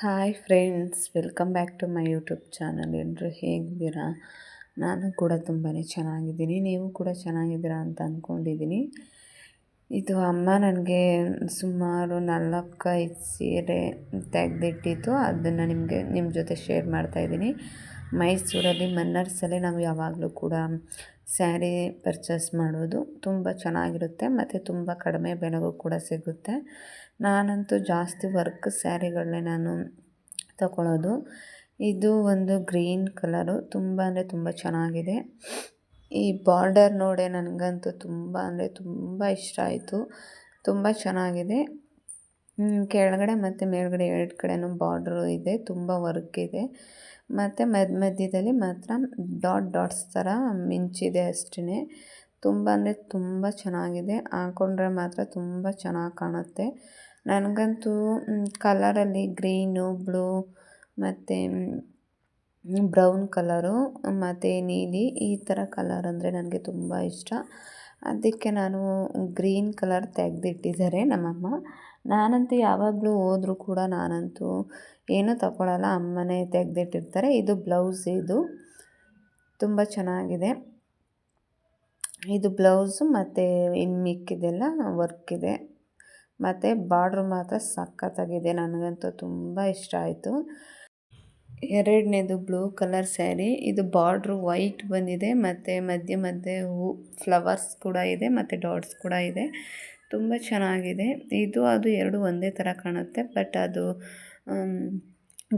Hi friends, welcome back to my YouTube channel. ಎಲ್ಲರೂ ಹೇಗಿದ್ದೀರಾ? ನಾನು ಕೂಡ ತುಂಬಾ ಚೆನ್ನಾಗಿದ್ದೀನಿ. ನೀವು ಕೂಡ ಚೆನ್ನಾಗಿದ್ದೀರಾ ಅಂತ ಅಂದ್ಕೊಂಡಿದ್ದೀನಿ ಇದು ಅಮ್ಮ ನನಗೆ ಸುಮಾರು ನಾಲ್ಕೈದು ಸೀರೆ ತೆಗೆದಿಟ್ಟಿತ್ತು. ಅದನ್ನು ನಿಮಗೆ ನಿಮ್ಮ ಜೊತೆ ಶೇರ್ ಮಾಡ್ತಾಯಿದ್ದೀನಿ ಮೈಸೂರಲ್ಲಿ ಮನ್ನರ್ಸಲ್ಲಿ ನಾವು ಯಾವಾಗಲೂ ಕೂಡ ಸ್ಯಾರಿ ಪರ್ಚೇಸ್ ಮಾಡೋದು ತುಂಬ ಚೆನ್ನಾಗಿರುತ್ತೆ. ಮತ್ತು ತುಂಬ ಕಡಿಮೆ ಬೆಲೆಗೂ ಕೂಡ ಸಿಗುತ್ತೆ. ನಾನಂತೂ ಜಾಸ್ತಿ ವರ್ಕ್ ಸ್ಯಾರಿಗಳನ್ನೇ ನಾನು ತಗೊಳ್ಳೋದು ಇದು ಒಂದು ಗ್ರೀನ್ ಕಲರು, ತುಂಬ ಅಂದರೆ ತುಂಬ ಚೆನ್ನಾಗಿದೆ. ಈ ಬಾರ್ಡರ್ ನೋಡೆ ನನಗಂತೂ ತುಂಬ ಅಂದರೆ ತುಂಬ ಇಷ್ಟ ಆಯಿತು. ತುಂಬ ಚೆನ್ನಾಗಿದೆ. ಕೆಳಗಡೆ ಮತ್ತು ಮೇಲ್ಗಡೆ ಎರಡು ಕಡೆನೂ ಬಾರ್ಡ್ರು ಇದೆ, ತುಂಬ ವರ್ಕ್ ಇದೆ. ಮತ್ತು ಮಧ್ಯ ಮಧ್ಯದಲ್ಲಿ ಮಾತ್ರ ಡಾಟ್ ಡಾಟ್ಸ್ ಥರ ಮಿಂಚಿದೆ ಅಷ್ಟೇ ತುಂಬ ಅಂದರೆ ತುಂಬ ಚೆನ್ನಾಗಿದೆ. ಹಾಕೊಂಡ್ರೆ ಮಾತ್ರ ತುಂಬ ಚೆನ್ನಾಗಿ ಕಾಣುತ್ತೆ. ನನಗಂತೂ ಕಲರಲ್ಲಿ ಗ್ರೀನು, ಬ್ಲೂ, ಮತ್ತು ಬ್ರೌನ್ ಕಲರು, ಮತ್ತು ನೀಲಿ, ಈ ಥರ ಕಲರ್ ಅಂದರೆ ನನಗೆ ತುಂಬ ಇಷ್ಟ. ಅದಕ್ಕೆ ನಾನು ಗ್ರೀನ್ ಕಲರ್ ತೆಗೆದಿಟ್ಟಿದ್ದಾರೆ ನಮ್ಮಮ್ಮ. ನಾನಂತೂ ಯಾವಾಗಲೂ ಹೋದರೂ ಕೂಡ ನಾನಂತೂ ಏನೂ ತಗೊಳ್ಳಲ್ಲ ಅಮ್ಮನೇ ತೆಗೆದಿಟ್ಟಿರ್ತಾರೆ. ಇದು ಬ್ಲೌಸ್ ಇದು. ತುಂಬ ಚೆನ್ನಾಗಿದೆ. ಇದು ಬ್ಲೌಸು ಮತ್ತು ಇನ್ನು ಮಿಕ್ಕಿದೆಲ್ಲ ವರ್ಕ್ ಇದೆ ಮತ್ತು ಬಾರ್ಡ್ರ್ ಮಾತ್ರ ಸಖತ್ತಾಗಿದೆ. ನನಗಂತೂ ತುಂಬ ಇಷ್ಟ ಆಯಿತು. ಎರಡನೇದು ಬ್ಲೂ ಕಲರ್ ಸ್ಯಾರಿ. ಇದು ಬಾರ್ಡ್ರು ವೈಟ್ ಬಂದಿದೆ. ಮತ್ತು ಮಧ್ಯೆ ಮಧ್ಯೆ ಹೂ, ಫ್ಲವರ್ಸ್ ಕೂಡ ಇದೆ. ಮತ್ತು ಡಾಟ್ಸ್ ಕೂಡ ಇದೆ. ತುಂಬ ಚೆನ್ನಾಗಿದೆ. ಇದು ಅದು ಎರಡು ಒಂದೇ ಥರ ಕಾಣುತ್ತೆ. ಬಟ್ ಅದು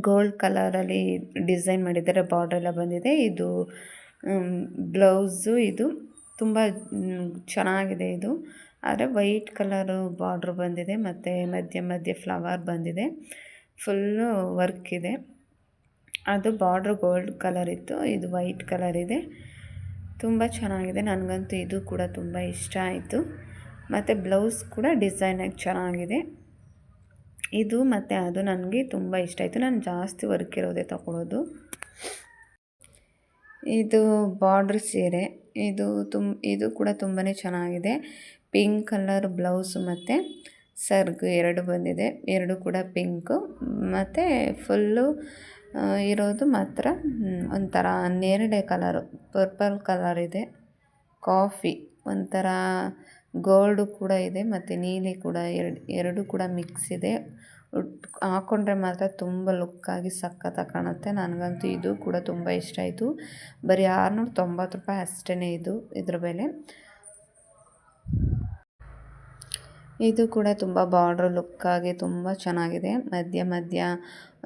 ಗೋಲ್ಡ್ ಕಲರಲ್ಲಿ ಡಿಸೈನ್ ಮಾಡಿದ್ದಾರೆ. ಬಾರ್ಡ್ರೆಲ್ಲ ಬಂದಿದೆ. ಇದು ಬ್ಲೌಸು ಇದು. ತುಂಬ ಚೆನ್ನಾಗಿದೆ ಇದು. ಆದರೆ ವೈಟ್ ಕಲರು ಬಾರ್ಡ್ರ್ ಬಂದಿದೆ ಮತ್ತು ಮಧ್ಯ ಮಧ್ಯ ಫ್ಲವರ್ ಬಂದಿದೆ. ಫುಲ್ಲು ವರ್ಕ್ ಇದೆ. ಅದು ಬಾರ್ಡ್ರ್ ಗೋಲ್ಡ್ ಕಲರ್ ಇತ್ತು, ಇದು ವೈಟ್ ಕಲರ್ ಇದೆ. ತುಂಬ ಚೆನ್ನಾಗಿದೆ. ನನಗಂತೂ ಇದು ಕೂಡ ತುಂಬ ಇಷ್ಟ ಆಯಿತು. ಮತ್ತು ಬ್ಲೌಸ್ ಕೂಡ ಡಿಸೈನಾಗಿ ಚೆನ್ನಾಗಿದೆ. ಇದು ಮತ್ತು ಅದು ನನಗೆ ತುಂಬ ಇಷ್ಟ ಆಯಿತು. ನಾನು ಜಾಸ್ತಿ ವರ್ಕ್ ಇರೋದೇ ತಗೊಳ್ಳೋದು ಇದು ಬಾರ್ಡ್ರ್ ಸೀರೆ. ಇದು ತುಂಬ ಇದು ಕೂಡ ತುಂಬಾ ಚೆನ್ನಾಗಿದೆ. ಪಿಂಕ್ ಕಲರ್ ಬ್ಲೌಸ್ ಮತ್ತು ಸರ್ಗು ಎರಡು ಬಂದಿದೆ. ಎರಡು ಕೂಡ ಪಿಂಕು. ಮತ್ತು ಫುಲ್ಲು ಇರೋದು ಮಾತ್ರ ಒಂಥರ ನೇರಳೆ ಕಲರು, ಪರ್ಪಲ್ ಕಲರ್ ಇದೆ. ಕಾಫಿ, ಒಂಥರ ಗೋಲ್ಡು ಕೂಡ ಇದೆ ಮತ್ತು ನೀಲಿ ಕೂಡ ಎರಡು ಎರಡು ಕೂಡ ಮಿಕ್ಸ್ ಇದೆ. ಹಾಕ್ಕೊಂಡ್ರೆ ಮಾತ್ರ ತುಂಬ ಲುಕ್ಕಾಗಿ ಸಖತ್ತಾಗಿ ಕಾಣುತ್ತೆ. ನನಗಂತೂ ಇದು ಕೂಡ ತುಂಬ ಇಷ್ಟ ಆಯಿತು. ಬರೀ ಆರುನೂರ ತೊಂಬತ್ತು ರೂಪಾಯಿ ಅಷ್ಟೇ ಇದು ಇದ್ರ ಬೆಲೆ. ಇದು ಕೂಡ ತುಂಬ ಲುಕ್ ಆಗಿ ತುಂಬ ಚೆನ್ನಾಗಿದೆ. ಮಧ್ಯ ಮಧ್ಯ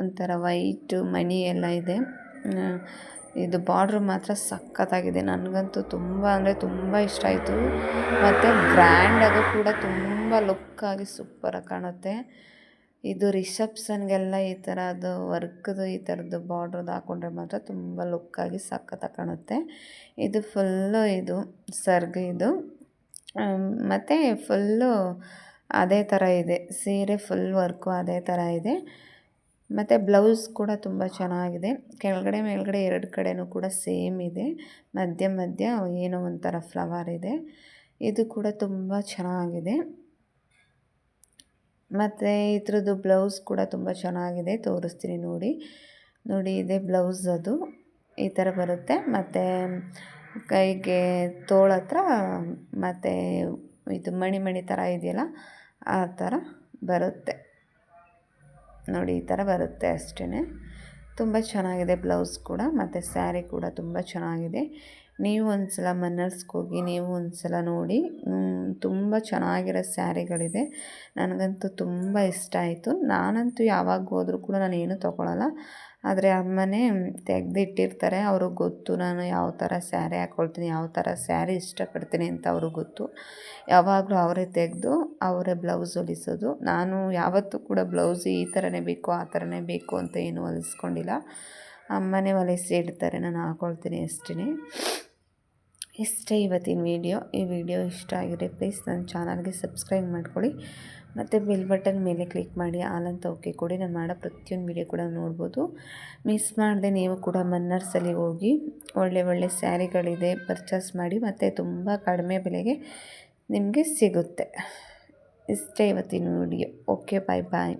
ಒಂಥರ ವೈಟು ಮಣಿ ಎಲ್ಲ ಇದೆ. ಇದು ಬಾರ್ಡ್ರ್ ಮಾತ್ರ ಸಖತ್ತಾಗಿದೆ. ನನಗಂತೂ ತುಂಬ ಅಂದರೆ ತುಂಬ ಇಷ್ಟ ಆಯಿತು. ಮತ್ತು ಗ್ರ್ಯಾಂಡಾಗೂ ಕೂಡ ತುಂಬ ಲುಕ್ಕಾಗಿ ಸೂಪರಾಗಿ ಕಾಣುತ್ತೆ. ಇದು ರಿಸೆಪ್ಷನ್ಗೆಲ್ಲ ಈ ಥರದ್ದು ವರ್ಕ್ದು ಈ ಥರದ್ದು ಬಾರ್ಡ್ರದ್ದು ಹಾಕ್ಕೊಂಡ್ರೆ ಮಾತ್ರ ತುಂಬ ಲುಕ್ಕಾಗಿ ಸಖತ್ತಾಗಿ ಕಾಣುತ್ತೆ. ಇದು ಫುಲ್ಲು ಇದು, ಸರ್ಗ್ ಇದು. ಮತ್ತು ಫುಲ್ಲು ಅದೇ ಥರ ಇದೆ. ಸೀರೆ ಫುಲ್ ವರ್ಕು ಅದೇ ಥರ ಇದೆ. ಮತ್ತು ಬ್ಲೌಸ್ ಕೂಡ ತುಂಬ ಚೆನ್ನಾಗಿದೆ. ಕೆಳಗಡೆ ಮೇಲ್ಗಡೆ ಎರಡು ಕಡೆಯೂ ಕೂಡ ಸೇಮ್ ಇದೆ. ಮಧ್ಯ ಮಧ್ಯ ಏನೋ ಒಂಥರ ಫ್ಲವರ್ ಇದೆ. ಇದು ಕೂಡ ತುಂಬ ಚೆನ್ನಾಗಿದೆ. ಮತ್ತು ಇದ್ರದ್ದು ಬ್ಲೌಸ್ ಕೂಡ ತುಂಬ ಚೆನ್ನಾಗಿದೆ. ತೋರಿಸ್ತೀನಿ ನೋಡಿ. ನೋಡಿ, ಇದೆ ಬ್ಲೌಸ್ ಅದು. ಈ ಥರ ಬರುತ್ತೆ. ಮತ್ತು ಕೈಗೆ ತೋಳತ್ರ ಮತ್ತು ಇದು ಮಣಿ ಮಣಿ ಥರ ಇದೆಯಲ್ಲ ಆ ಥರ ಬರುತ್ತೆ. ನೋಡಿ ಈ ಥರ ಬರುತ್ತೆ ಅಷ್ಟೇ ತುಂಬ ಚೆನ್ನಾಗಿದೆ ಬ್ಲೌಸ್ ಕೂಡ ಮತ್ತು ಸ್ಯಾರಿ ಕೂಡ ತುಂಬ ಚೆನ್ನಾಗಿದೆ. ನೀವು ಒಂದು ಸಲ ಹೋಗಿ ನೀವು ಒಂದು ಸಲ ನೋಡಿ ತುಂಬ ಚೆನ್ನಾಗಿರೋ ಸ್ಯಾರಿಗಳಿದೆ. ನನಗಂತೂ ತುಂಬ ಇಷ್ಟ ಆಯಿತು. ನಾನಂತೂ ಯಾವಾಗ ಹೋದರೂ ಕೂಡ ನಾನು ಏನೂ ತೊಗೊಳಲ್ಲ. ಆದರೆ ಅಮ್ಮನೇ ತೆಗೆದಿಟ್ಟಿರ್ತಾರೆ, ಅವ್ರಿಗೆ ಗೊತ್ತು ನಾನು ಯಾವ ಥರ ಸ್ಯಾರಿ ಹಾಕ್ಕೊಳ್ತೀನಿ ಯಾವ ಥರ ಸ್ಯಾರಿ ಇಷ್ಟಪಡ್ತೀನಿ ಅಂತ ಅವ್ರಿಗೆ ಗೊತ್ತು. ಯಾವಾಗಲೂ ಅವರೇ ತೆಗೆದು, ಅವರೇ ಬ್ಲೌಸ್ ಹೊಲಿಸೋದು. ನಾನು ಯಾವತ್ತೂ ಕೂಡ ಬ್ಲೌಸ್ ಈ ಥರನೇ ಬೇಕು, ಆ ಥರನೇ ಬೇಕು ಅಂತ ಏನು ಹೊಲಿಸ್ಕೊಂಡಿಲ್ಲ. ಅಮ್ಮನೇ ಹೊಲಿಸಿ ಇಡ್ತಾರೆ, ನಾನು ಹಾಕ್ಕೊಳ್ತೀನಿ ಅಷ್ಟೇ ಇಷ್ಟೇ ಇವತ್ತಿನ ವಿಡಿಯೋ. ಈ ವಿಡಿಯೋ ಇಷ್ಟ ಆಗಿದೆ ಪ್ಲೀಸ್ ನನ್ನ ಚಾನಲ್ಗೆ ಸಬ್ಸ್ಕ್ರೈಬ್ ಮಾಡ್ಕೊಳ್ಳಿ. ಮತ್ತು ಬಿಲ್ ಬಟನ್ ಮೇಲೆ ಕ್ಲಿಕ್ ಮಾಡಿ ಆಲಂತ ಓಕೆ ಕೊಡಿ. ನಾನು ಮಾಡೋ ಪ್ರತಿಯೊಂದು ವೀಡಿಯೋ ಕೂಡ ನೋಡ್ಬೋದು. ಮಿಸ್ ಮಾಡದೆ ನೀವು ಕೂಡ ಮನ್ನರ್ಸಲ್ಲಿ ಹೋಗಿ. ಒಳ್ಳೆ ಒಳ್ಳೆ ಸ್ಯಾರಿಗಳಿದೆ ಪರ್ಚೇಸ್ ಮಾಡಿ, ಮತ್ತು ತುಂಬ ಕಡಿಮೆ ಬೆಲೆಗೆ ನಿಮಗೆ ಸಿಗುತ್ತೆ. ಇಷ್ಟೇ ಇವತ್ತಿನ ವಿಡಿಯೋ. ಓಕೆ ಬಾಯ್ ಬಾಯ್